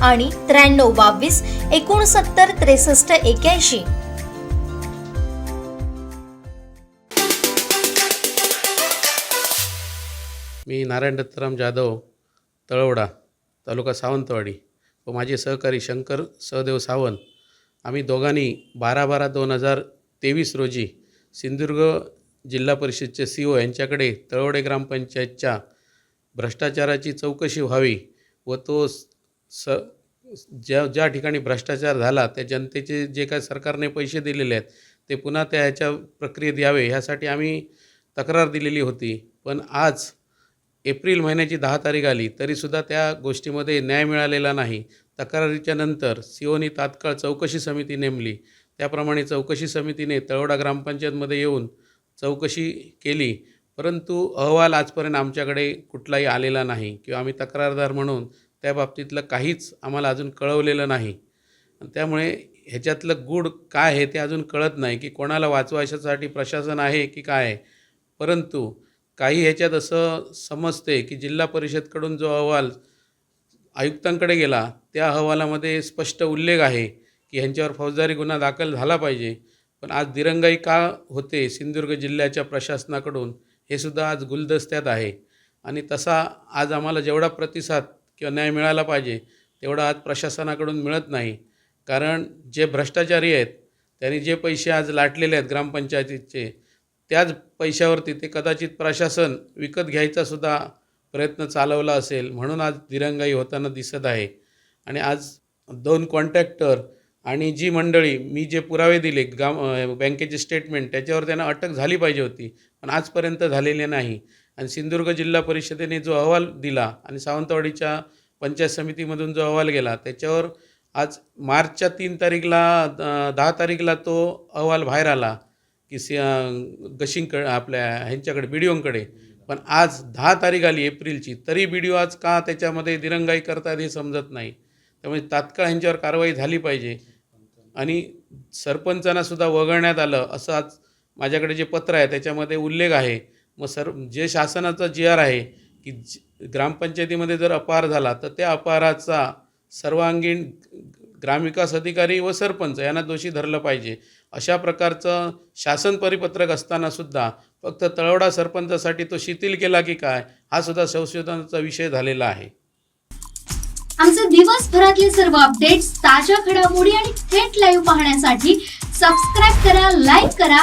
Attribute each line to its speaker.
Speaker 1: आणि त्र्याण्णव बावीस एकोणसत्तर त्रेसष्ट एक्याऐंशी.
Speaker 2: मी नारायण दत्ताराम जाधव तळवडा तालुका सावंतवाडी. व माझे सहकारी शंकर सहदेव सावंत. आम्ही दोघांनी बारा बारा दोन हजार तेवीस रोजी सिंधुदुर्ग जिल्हा परिषदचे सी ओ यांच्याकडे तळवडे ग्रामपंचायतच्या भ्रष्टाचाराची चौकशी व्हावी व तो स ज्या ज्या ठिकाणी भ्रष्टाचार झाला त्या जनतेचे जे काय सरकारने पैसे दिलेले आहेत ते पुन्हा त्या ह्याच्या प्रक्रियेत यावे ह्यासाठी आम्ही तक्रार दिलेली होती. पण आज एप्रिल महिन्याची दहा तारीख आली तरीसुद्धा त्या गोष्टीमध्ये न्याय मिळालेला नाही. तक्रारीच्या नंतर सीओनी तात्काळ चौकशी समिती नेमली. त्याप्रमाणे चौकशी समितीने तळवडा ग्रामपंचायतमध्ये येऊन चौकशी केली. परंतु अहवाल आजपर्यंत आमच्याकडे कुठलाही आलेला नाही किंवा आम्ही तक्रारदार म्हणून त्या बाबतीतलं काहीच आम्हाला अजून कळवलेलं नाही. त्यामुळे ह्याच्यातलं गूढ काय आहे ते अजून कळत नाही की कोणाला वाचवायच्यासाठी प्रशासन आहे की काय आहे. परंतु काही ह्याच्यात असं समजते की जिल्हा परिषदकडून जो अहवाल आयुक्तांकडे गेला त्या अहवालामध्ये स्पष्ट उल्लेख आहे की ह्यांच्यावर फौजदारी गुन्हा दाखल झाला पाहिजे. पण आज दिरंगाई का होते सिंधुदुर्ग जिल्ह्याच्या प्रशासनाकडून हे सुद्धा आज गुलदस्त्यात आहे. आणि तसा आज आम्हाला जेवढा प्रतिसाद किंवा न्याय मिळाला पाहिजे तेवढा आज प्रशासनाकडून मिळत नाही. कारण जे भ्रष्टाचारी आहेत त्यांनी जे पैसे आज लाटलेले आहेत ग्रामपंचायतीचे त्याच पैशावरती ते कदाचित प्रशासन विकत घ्यायचासुद्धा प्रयत्न चालवला असेल म्हणून आज दिरंगाई होताना दिसत आहे. आणि आज दोन कॉन्ट्रॅक्टर आणि जी मंडळी मी जे पुरावे दिले गाम बँकेचे स्टेटमेंट त्याच्यावर त्यांना अटक झाली पाहिजे होती पण आजपर्यंत झालेली नाही. आणि सिंधुदुर्ग जिल्हा परिषदेने जो अहवाल दिला आणि सावंतवाडीच्या पंचायत समितीमधून जो अहवाल गेला त्याच्यावर आज मार्चच्या तीन तारीखला दहा तारीखला तो अहवाल बाहेर आला की सि गशिंग आपल्या ह्यांच्याकडे बी डी ओंकडे पण आज दहा तारीख आली एप्रिलची तरी बी डी ओ आज का त्याच्यामध्ये दिरंगाई करतात हे समजत नाही. त्यामुळे तात्काळ ह्यांच्यावर कारवाई झाली पाहिजे. आणि सरपंचांनासुद्धा वगळण्यात आलं असं आज माझ्याकडे जे पत्र आहे त्याच्यामध्ये उल्लेख आहे. मग सर जे शासनाचा जी आर आहे की ग्रामपंचायतीमध्ये जर अपहार झाला तर त्या अपहाराचा सर्वांगीण ग्रामविकास अधिकारी व सरपंच यांना दोषी धरलं पाहिजे. अशा प्रकारचं शासन परिपत्रक असतानासुद्धा फक्त तळवडा सरपंचासाठी तो शिथिल केला की काय हा सुद्धा संशोधनाचा विषय झालेला आहे.
Speaker 3: आमचे दिवसभरातले सर्व अपडेट्स ताज्या घडामोडी आणि थेट लाईव्ह पाहण्यासाठी सबस्क्राईब करा लाईक करा